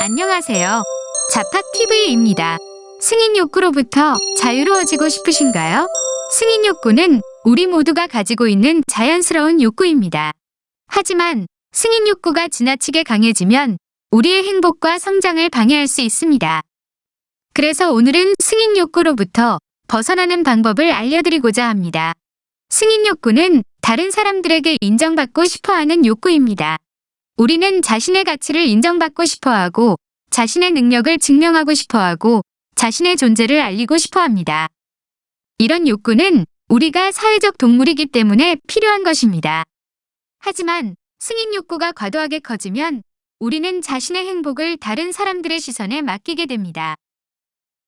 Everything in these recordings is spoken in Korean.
안녕하세요. 자팍TV입니다. 승인 욕구로부터 자유로워지고 싶으신가요? 승인 욕구는 우리 모두가 가지고 있는 자연스러운 욕구입니다. 하지만 승인 욕구가 지나치게 강해지면 우리의 행복과 성장을 방해할 수 있습니다. 그래서 오늘은 승인 욕구로부터 벗어나는 방법을 알려드리고자 합니다. 승인 욕구는 다른 사람들에게 인정받고 싶어 하는 욕구입니다. 우리는 자신의 가치를 인정받고 싶어 하고 자신의 능력을 증명하고 싶어 하고 자신의 존재를 알리고 싶어 합니다. 이런 욕구는 우리가 사회적 동물이기 때문에 필요한 것입니다. 하지만 승인 욕구가 과도하게 커지면 우리는 자신의 행복을 다른 사람들의 시선에 맡기게 됩니다.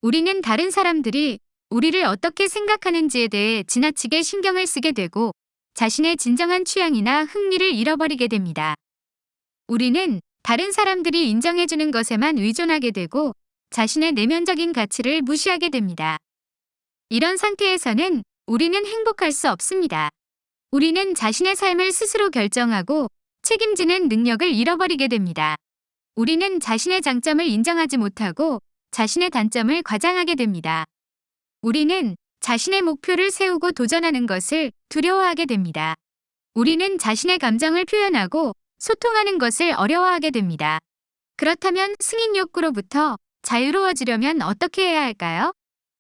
우리는 다른 사람들이 우리를 어떻게 생각하는지에 대해 지나치게 신경을 쓰게 되고 자신의 진정한 취향이나 흥미를 잃어버리게 됩니다. 우리는 다른 사람들이 인정해주는 것에만 의존하게 되고 자신의 내면적인 가치를 무시하게 됩니다. 이런 상태에서는 우리는 행복할 수 없습니다. 우리는 자신의 삶을 스스로 결정하고 책임지는 능력을 잃어버리게 됩니다. 우리는 자신의 장점을 인정하지 못하고 자신의 단점을 과장하게 됩니다. 우리는 자신의 목표를 세우고 도전하는 것을 두려워하게 됩니다. 우리는 자신의 감정을 표현하고 소통하는 것을 어려워하게 됩니다. 그렇다면 승인 욕구로부터 자유로워지려면 어떻게 해야 할까요?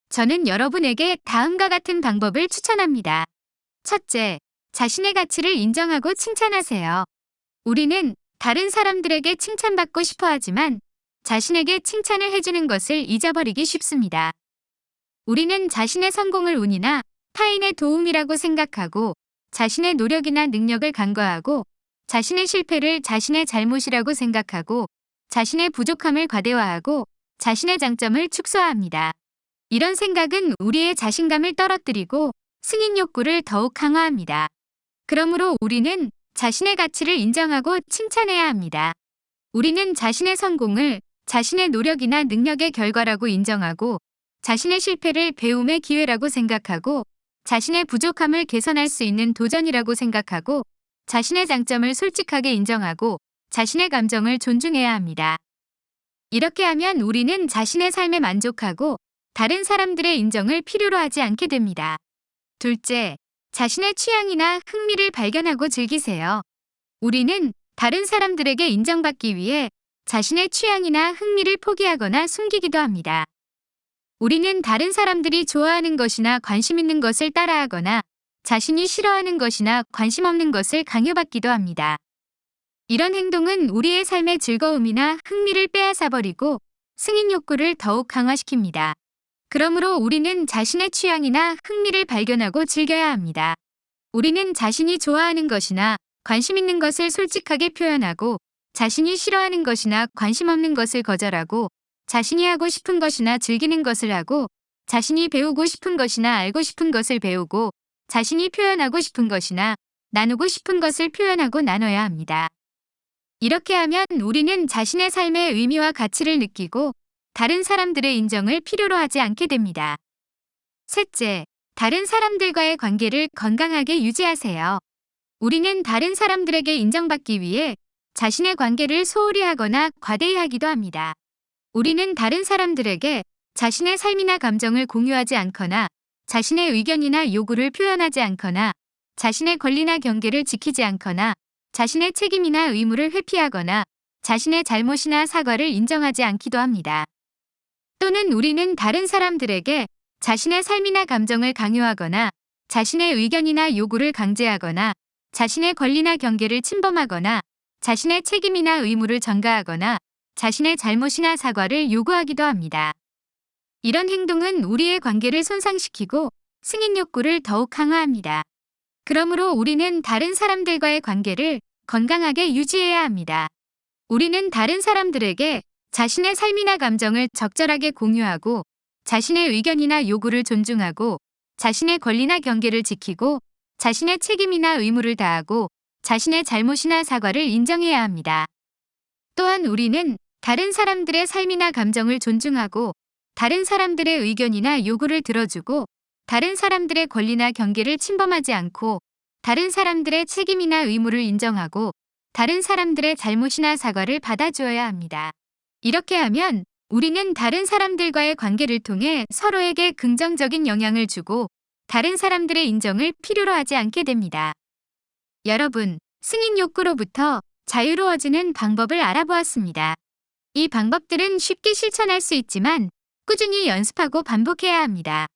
저는 여러분에게 다음과 같은 방법을 추천합니다. 첫째, 자신의 가치를 인정하고 칭찬하세요. 우리는 다른 사람들에게 칭찬받고 싶어 하지만 자신에게 칭찬을 해주는 것을 잊어버리기 쉽습니다. 우리는 자신의 성공을 운이나 타인의 도움이라고 생각하고 자신의 노력이나 능력을 간과하고 자신의 실패를 자신의 잘못이라고 생각하고 자신의 부족함을 과대화하고 자신의 장점을 축소합니다. 이런 생각은 우리의 자신감을 떨어뜨리고 승인 욕구를 더욱 강화합니다. 그러므로 우리는 자신의 가치를 인정하고 칭찬해야 합니다. 우리는 자신의 성공을 자신의 노력이나 능력의 결과라고 인정하고 자신의 실패를 배움의 기회라고 생각하고 자신의 부족함을 개선할 수 있는 도전이라고 생각하고 자신의 장점을 솔직하게 인정하고 자신의 감정을 존중해야 합니다. 이렇게 하면 우리는 자신의 삶에 만족하고 다른 사람들의 인정을 필요로 하지 않게 됩니다. 둘째, 자신의 취향이나 흥미를 발견하고 즐기세요. 우리는 다른 사람들에게 인정받기 위해 자신의 취향이나 흥미를 포기하거나 숨기기도 합니다. 우리는 다른 사람들이 좋아하는 것이나 관심 있는 것을 따라하거나 자신이 싫어하는 것이나 관심 없는 것을 강요받기도 합니다. 이런 행동은 우리의 삶의 즐거움이나 흥미를 빼앗아버리고 승인 욕구를 더욱 강화시킵니다. 그러므로 우리는 자신의 취향이나 흥미를 발견하고 즐겨야 합니다. 우리는 자신이 좋아하는 것이나 관심 있는 것을 솔직하게 표현하고 자신이 싫어하는 것이나 관심 없는 것을 거절하고 자신이 하고 싶은 것이나 즐기는 것을 하고 자신이 배우고 싶은 것이나 알고 싶은 것을 배우고 자신이 표현하고 싶은 것이나 나누고 싶은 것을 표현하고 나눠야 합니다. 이렇게 하면 우리는 자신의 삶의 의미와 가치를 느끼고 다른 사람들의 인정을 필요로 하지 않게 됩니다. 셋째, 다른 사람들과의 관계를 건강하게 유지하세요. 우리는 다른 사람들에게 인정받기 위해 자신의 관계를 소홀히 하거나 과대히 하기도 합니다. 우리는 다른 사람들에게 자신의 삶이나 감정을 공유하지 않거나 자신의 의견이나 요구를 표현하지 않거나 자신의 권리나 경계를 지키지 않거나 자신의 책임이나 의무를 회피하거나 자신의 잘못이나 사과를 인정하지 않기도 합니다. 또는 우리는 다른 사람들에게 자신의 삶이나 감정을 강요하거나 자신의 의견이나 요구를 강제하거나 자신의 권리나 경계를 침범하거나 자신의 책임이나 의무를 전가하거나 자신의 잘못이나 사과를 요구하기도 합니다. 이런 행동은 우리의 관계를 손상시키고 승인 욕구를 더욱 강화합니다. 그러므로 우리는 다른 사람들과의 관계를 건강하게 유지해야 합니다. 우리는 다른 사람들에게 자신의 삶이나 감정을 적절하게 공유하고 자신의 의견이나 요구를 존중하고 자신의 권리나 경계를 지키고 자신의 책임이나 의무를 다하고 자신의 잘못이나 사과를 인정해야 합니다. 또한 우리는 다른 사람들의 삶이나 감정을 존중하고 다른 사람들의 의견이나 요구를 들어주고 다른 사람들의 권리나 경계를 침범하지 않고 다른 사람들의 책임이나 의무를 인정하고 다른 사람들의 잘못이나 사과를 받아주어야 합니다. 이렇게 하면 우리는 다른 사람들과의 관계를 통해 서로에게 긍정적인 영향을 주고 다른 사람들의 인정을 필요로 하지 않게 됩니다. 여러분, 승인 욕구로부터 자유로워지는 방법을 알아보았습니다. 이 방법들은 쉽게 실천할 수 있지만 꾸준히 연습하고 반복해야 합니다.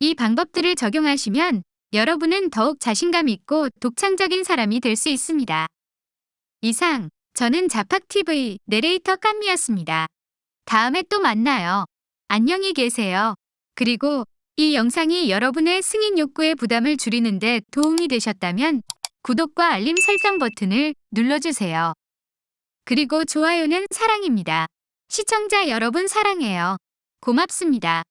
이 방법들을 적용하시면 여러분은 더욱 자신감 있고 독창적인 사람이 될 수 있습니다. 이상, 저는 자팍TV 내레이터 깜미였습니다. 다음에 또 만나요. 안녕히 계세요. 그리고 이 영상이 여러분의 승인 욕구의 부담을 줄이는 데 도움이 되셨다면 구독과 알림 설정 버튼을 눌러주세요. 그리고 좋아요는 사랑입니다. 시청자 여러분 사랑해요. 고맙습니다.